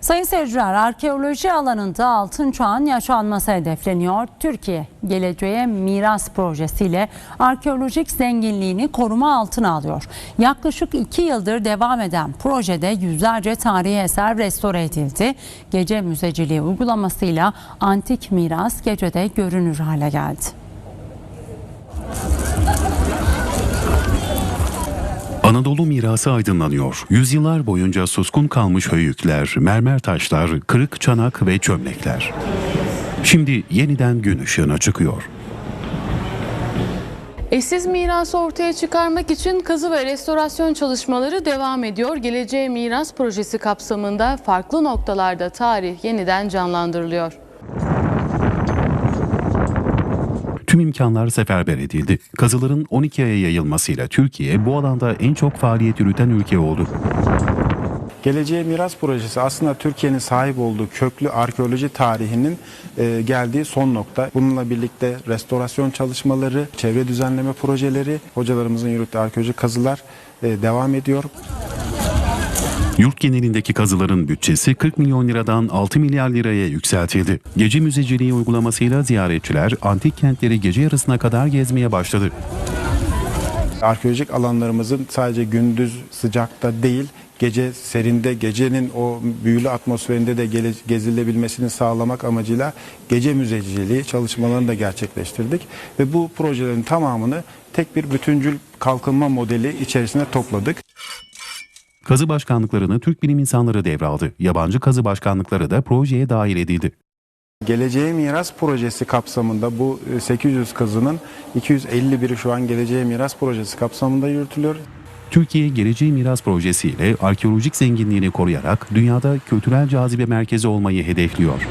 Sayın seyirciler, arkeoloji alanında altın çağın yaşanması hedefleniyor. Türkiye, geleceğe miras projesiyle arkeolojik zenginliğini koruma altına alıyor. Yaklaşık iki yıldır devam eden projede yüzlerce tarihi eser restore edildi. Gece müzeciliği uygulamasıyla antik miras gecede görünür hale geldi. Anadolu mirası aydınlanıyor. Yüzyıllar boyunca suskun kalmış höyükler, mermer taşlar, kırık çanak ve çömlekler. Şimdi yeniden gün ışığına çıkıyor. Eşsiz mirası ortaya çıkarmak için kazı ve restorasyon çalışmaları devam ediyor. Geleceğe Miras Projesi kapsamında farklı noktalarda tarih yeniden canlandırılıyor. Tüm imkanlar seferber edildi. Kazıların 12 aya yayılmasıyla Türkiye bu alanda en çok faaliyet yürüten ülke oldu. Geleceğe Miras Projesi aslında Türkiye'nin sahip olduğu köklü arkeoloji tarihinin e, geldiği son nokta. Bununla birlikte restorasyon çalışmaları, çevre düzenleme projeleri, hocalarımızın yürüttüğü arkeolojik kazılar e, devam ediyor. Yurt genelindeki kazıların bütçesi 40 milyon liradan 6 milyar liraya yükseltildi. Gece müzeciliği uygulamasıyla ziyaretçiler antik kentleri gece yarısına kadar gezmeye başladı. Arkeolojik alanlarımızın sadece gündüz sıcakta değil, gece serinde, gecenin o büyülü atmosferinde de gezilebilmesini sağlamak amacıyla gece müzeciliği çalışmalarını da gerçekleştirdik. Ve bu projelerin tamamını tek bir bütüncül kalkınma modeli içerisine topladık. Kazı başkanlıklarını Türk bilim insanları devraldı. Yabancı kazı başkanlıkları da projeye dahil edildi. Geleceğe Miras Projesi kapsamında bu e, 800 kazının 251'i şu an Geleceğe Miras Projesi kapsamında yürütülüyor. Türkiye Geleceği Miras Projesi ile arkeolojik zenginliğini koruyarak dünyada kültürel cazibe merkezi olmayı hedefliyor.